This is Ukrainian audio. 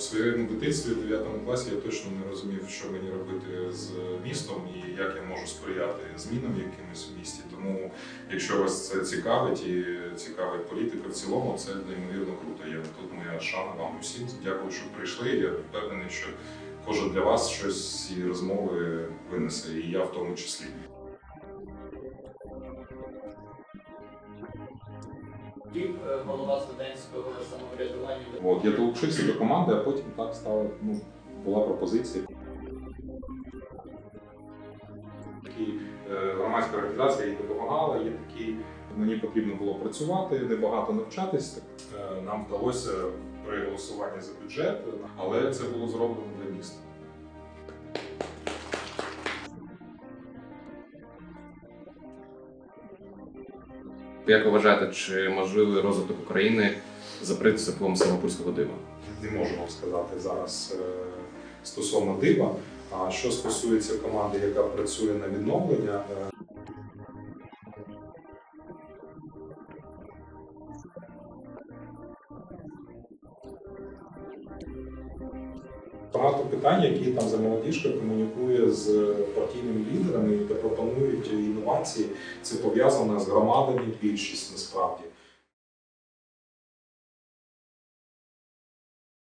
в своєму дитинстві, в 9 класі, я точно не розумів, що мені робити з містом і як я можу сприяти змінам якимось в місті. Тому, якщо вас це цікавить і цікавить політика в цілому, це неймовірно круто. Я тут моя шана вам усім. Дякую, що прийшли. Я впевнений, що кожен для вас щось з цієї розмови винесе, і я в тому числі. Е, голова студентського. От я долучився до команди, а потім так стало. Ну була пропозиція. Такі е, громадська організація їй допомагала. Є такі, мені потрібно було працювати, небагато навчатись. Е, нам вдалося при голосуванні за бюджет, але це було зроблено для міста. Як ви вважаєте, чи можливий розвиток України за принципом Симопольського дива? Не можу вам сказати зараз е, стосовно дива. А що стосується команди, яка працює на відновлення, е, багато питань, які там за молодіжка комунікує з партійними лідерами і де пропонують інновації. Це пов'язано з громадами більшість насправді.